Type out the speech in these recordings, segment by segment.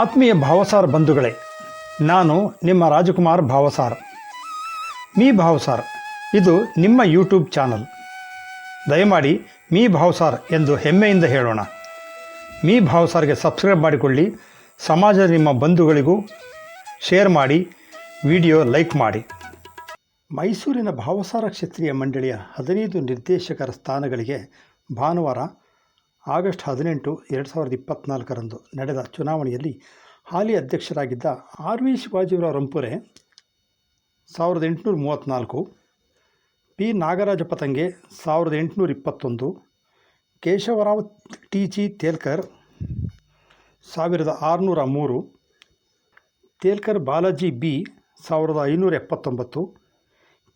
ಆತ್ಮೀಯ ಭಾವಸಾರ್ ಬಂಧುಗಳೇ, ನಾನು ನಿಮ್ಮ ರಾಜಕುಮಾರ್ ಭಾವಸಾರ್. ಮೀ ಭಾವಸಾರ್, ಇದು ನಿಮ್ಮ ಯೂಟ್ಯೂಬ್ ಚಾನಲ್. ದಯಮಾಡಿ ಮೀ ಭಾವಸಾರ್ ಎಂದು ಹೆಮ್ಮೆಯಿಂದ ಹೇಳೋಣ. ಮೀ ಭಾವಸಾರ್ಗೆ ಸಬ್ಸ್ಕ್ರೈಬ್ ಮಾಡಿಕೊಳ್ಳಿ ಸಮಾಜದ ನಿಮ್ಮ ಬಂಧುಗಳಿಗೂ ಶೇರ್ ಮಾಡಿ, ವಿಡಿಯೋ ಲೈಕ್ ಮಾಡಿ. ಮೈಸೂರಿನ ಭಾವಸಾರ ಕ್ಷೇತ್ರೀಯ ಮಂಡಳಿಯ ಹದಿನೈದು ನಿರ್ದೇಶಕರ ಸ್ಥಾನಗಳಿಗೆ ಭಾನುವಾರ ಆಗಸ್ಟ್ ಹದಿನೆಂಟು, ಎರಡು ಸಾವಿರದ ಇಪ್ಪತ್ತ್ನಾಲ್ಕರಂದು ನಡೆದ ಚುನಾವಣೆಯಲ್ಲಿ ಹಾಲಿ ಅಧ್ಯಕ್ಷರಾಗಿದ್ದ ಆರ್ ವಿ ಶಿವಾಜಿರಾವ್ ರಂಪುರೆ ಸಾವಿರದ ಎಂಟುನೂರ ಮೂವತ್ತ್ನಾಲ್ಕು, ಪಿ ನಾಗರಾಜ ಪತಂಗೆ ಸಾವಿರದ ಎಂಟುನೂರ ಇಪ್ಪತ್ತೊಂದು, ಕೇಶವರಾವ್ ಟಿ ಜಿ ತೇಲ್ಕರ್ ಸಾವಿರದ ಆರುನೂರ ಮೂರು, ತೇಲ್ಕರ್ ಬಾಲಾಜಿ ಬಿ ಸಾವಿರದ ಐನೂರ ಎಪ್ಪತ್ತೊಂಬತ್ತು,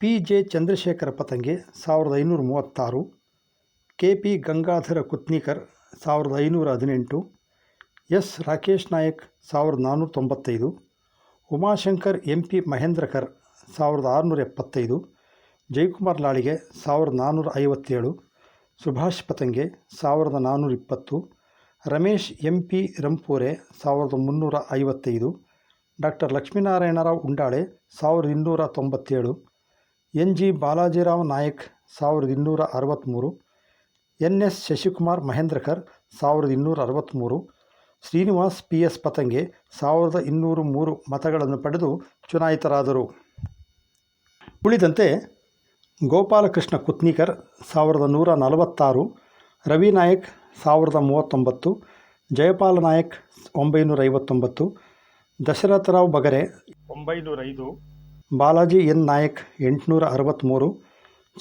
ಪಿ ಜೆ ಚಂದ್ರಶೇಖರ ಪತಂಗೆ ಸಾವಿರದ ಐನೂರ ಮೂವತ್ತಾರು ಕೆ ಪಿ ಗಂಗಾಧರ ಕುತ್ನಿಕರ್, ಸಾವಿರದ ಐನೂರ ಹದಿನೆಂಟು. ಎಸ್. ರಾಕೇಶ್ ನಾಯಕ್, ಸಾವಿರದ ನಾನ್ನೂರ ತೊಂಬತ್ತೈದು. ಉಮಾಶಂಕರ್, ಎಂ ಪಿ ಮಹೇಂದ್ರಕರ್, ಸಾವಿರದ ಆರುನೂರ ಎಪ್ಪತ್ತೈದು. ಜಯಕುಮಾರ್ ಲಾಳಿಗೆ, ಸಾವಿರದ ನಾನ್ನೂರ ಐವತ್ತೇಳು. ಸುಭಾಷ್ ಪತಂಗೆ, ಸಾವಿರದ ನಾನ್ನೂರ ಇಪ್ಪತ್ತು. ರಮೇಶ್, ಎಂ ಪಿ ರಂಪೂರೆ, ಸಾವಿರದ ಮುನ್ನೂರ ಐವತ್ತೈದು. ಡಾಕ್ಟರ್ ಲಕ್ಷ್ಮೀನಾರಾಯಣರಾವ್ ಉಂಡಾಳೆ, ಸಾವಿರದ ಇನ್ನೂರ ತೊಂಬತ್ತೇಳು. ಎನ್ ಜಿ ಬಾಲಾಜಿರಾವ್ ನಾಯಕ್, ಸಾವಿರದ ಇನ್ನೂರ ಅರವತ್ತ್ಮೂರು. ಎನ್ ಎಸ್ ಶಶಿಕುಮಾರ್ ಮಹೇಂದ್ರಕರ್ ಸಾವಿರದ ಇನ್ನೂರ ಅರವತ್ತ್ಮೂರು ಶ್ರೀನಿವಾಸ್ ಪಿ ಎಸ್ ಪತಂಗೆ ಸಾವಿರದ ಇನ್ನೂರು ಮೂರು ಮತಗಳನ್ನು ಪಡೆದು ಚುನಾಯಿತರಾದರು. ಉಳಿದಂತೆ ಗೋಪಾಲಕೃಷ್ಣ ಕುತ್ನಿಕರ್ ಸಾವಿರದ ನೂರ ನಲವತ್ತಾರು. ರವಿ ನಾಯಕ್ ಸಾವಿರದ ಮೂವತ್ತೊಂಬತ್ತು. ಜಯಪಾಲ ನಾಯಕ್ ಒಂಬೈನೂರ ಐವತ್ತೊಂಬತ್ತು. ದಶರಥರಾವ್ ಬಗರೆ ಒಂಬೈನೂರೈದು ಬಾಲಾಜಿ ಎನ್ ನಾಯಕ್ ಎಂಟುನೂರ ಅರವತ್ತ್ಮೂರು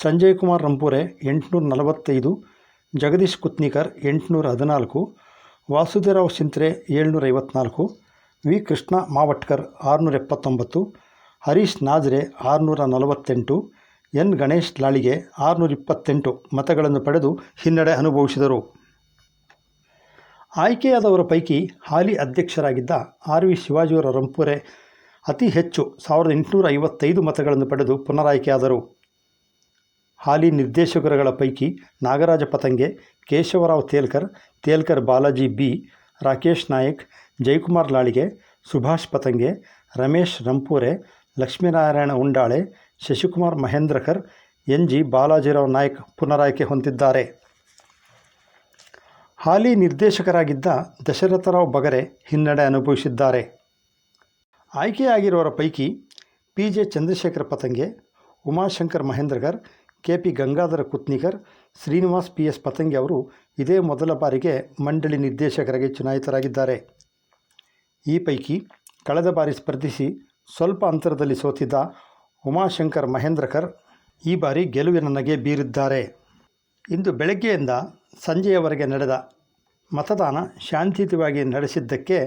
ಸಂಜಯ್ ಕುಮಾರ್ ರಂಪುರೆ ಎಂಟುನೂರ ನಲವತ್ತೈದು. ಜಗದೀಶ್ ಕುತ್ನಿಕರ್ ಎಂಟುನೂರ ಹದಿನಾಲ್ಕು, ವಾಸುದೇವರಾವ್ ಸಿಂತ್ರೆ ಏಳ್ನೂರ ಐವತ್ನಾಲ್ಕು, ವಿ ಕೃಷ್ಣ ಮಾವಟ್ಕರ್ ಆರುನೂರ ಎಪ್ಪತ್ತೊಂಬತ್ತು, ಹರೀಶ್ ನಾಜ್ರೆ ಆರುನೂರ ನಲವತ್ತೆಂಟು, ಎನ್ ಗಣೇಶ್ ಲಾಳಿಗೆ ಆರುನೂರ ಇಪ್ಪತ್ತೆಂಟು ಮತಗಳನ್ನು ಪಡೆದು ಹಿನ್ನಡೆ ಅನುಭವಿಸಿದರು. ಆಯ್ಕೆಯಾದವರ ಪೈಕಿ ಹಾಲಿ ಅಧ್ಯಕ್ಷರಾಗಿದ್ದ ಆರ್ ವಿ ಶಿವಾಜಿಯವರ ರಂಪುರೆ ಅತಿ ಹೆಚ್ಚು ಸಾವಿರದ ಎಂಟುನೂರ ಐವತ್ತೈದು ಮತಗಳನ್ನು ಪಡೆದು ಪುನರಾಯ್ಕೆಯಾದರು. ಹಾಲಿ ನಿರ್ದೇಶಕರುಗಳ ಪೈಕಿ Nagaraja Patange, Keshavrao Telkar Telkar Balaji B, Rakesh Nayak Jayakumar Lalige, Subhash Patange, Ramesh Rampure, Lakshminarayana Undale, Shashikumar Mahendrakar, N G Balajirao Nayak ಪುನರಾಯ್ಕೆ ಹೊಂದಿದ್ದಾರೆ. ಹಾಲಿ ನಿರ್ದೇಶಕರಾಗಿದ್ದ ದಶರಥರಾವ್ ಬಗರೆ ಹಿನ್ನಡೆ ಅನುಭವಿಸಿದ್ದಾರೆ. ಆಯ್ಕೆಯಾಗಿರುವವರ ಪೈಕಿ P J Chandrashekhara Patange, Umashankar Mahendrakar K P Gangadhara Kutnikar, Srinivas P S Patangi ಅವರು ಇದೇ ಮೊದಲ ಬಾರಿಗೆ ಮಂಡಳಿ ನಿರ್ದೇಶಕರಾಗಿ ಚುನಾಯಿತರಾಗಿದ್ದಾರೆ. ಈ ಪೈಕಿ ಕಳೆದ ಬಾರಿ ಸ್ಪರ್ಧಿಸಿ ಸ್ವಲ್ಪ ಅಂತರದಲ್ಲಿ ಸೋತಿದ್ದ ಉಮಾಶಂಕರ್ ಮಹೇಂದ್ರಕರ್ ಈ ಬಾರಿ ಗೆಲುವಿನ ನಗೆ ಬೀರಿದ್ದಾರೆ. ಇಂದು ಬೆಳಗ್ಗೆಯಿಂದ ಸಂಜೆಯವರೆಗೆ ನಡೆದ ಮತದಾನ ಶಾಂತಿಯುತವಾಗಿ ನಡೆಸಿದ್ದಕ್ಕೆ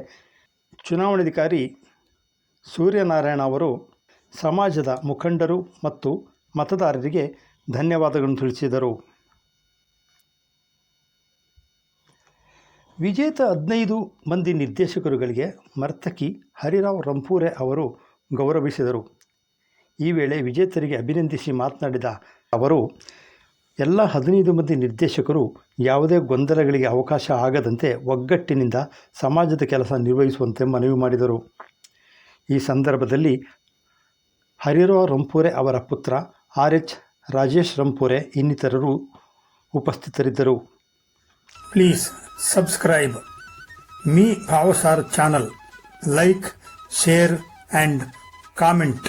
ಚುನಾವಣಾಧಿಕಾರಿ ಸೂರ್ಯನಾರಾಯಣ ಅವರು ಸಮಾಜದ ಮುಖಂಡರು ಮತ್ತು ಮತದಾರರಿಗೆ ಧನ್ಯವಾದಗಳನ್ನು ತಿಳಿಸಿದರು. ವಿಜೇತ ಹದಿನೈದು ಮಂದಿ ನಿರ್ದೇಶಕರುಗಳಿಗೆ ಮರ್ತಕಿ ಹರಿರಾವ್ ರಂಪೂರೆ ಅವರು ಗೌರವಿಸಿದರು. ಈ ವೇಳೆ ವಿಜೇತರಿಗೆ ಅಭಿನಂದಿಸಿ ಮಾತನಾಡಿದ ಅವರು, ಎಲ್ಲ ಹದಿನೈದು ಮಂದಿ ನಿರ್ದೇಶಕರು ಯಾವುದೇ ಗೊಂದಲಗಳಿಗೆ ಅವಕಾಶ ಆಗದಂತೆ ಒಗ್ಗಟ್ಟಿನಿಂದ ಸಮಾಜದ ಕೆಲಸ ನಿರ್ವಹಿಸುವಂತೆ ಮನವಿ ಮಾಡಿದರು. ಈ ಸಂದರ್ಭದಲ್ಲಿ ಹರಿರಾವ್ ರಂಪೂರೆ ಅವರ ಪುತ್ರ ಆರ್ ಎಚ್ ರಾಜೇಶ್ ರಂಪುರೆ ಇನ್ನಿತರರು ಉಪಸ್ಥಿತರಿದ್ದರು. Please subscribe me Bhavsar channel. Like share and comment.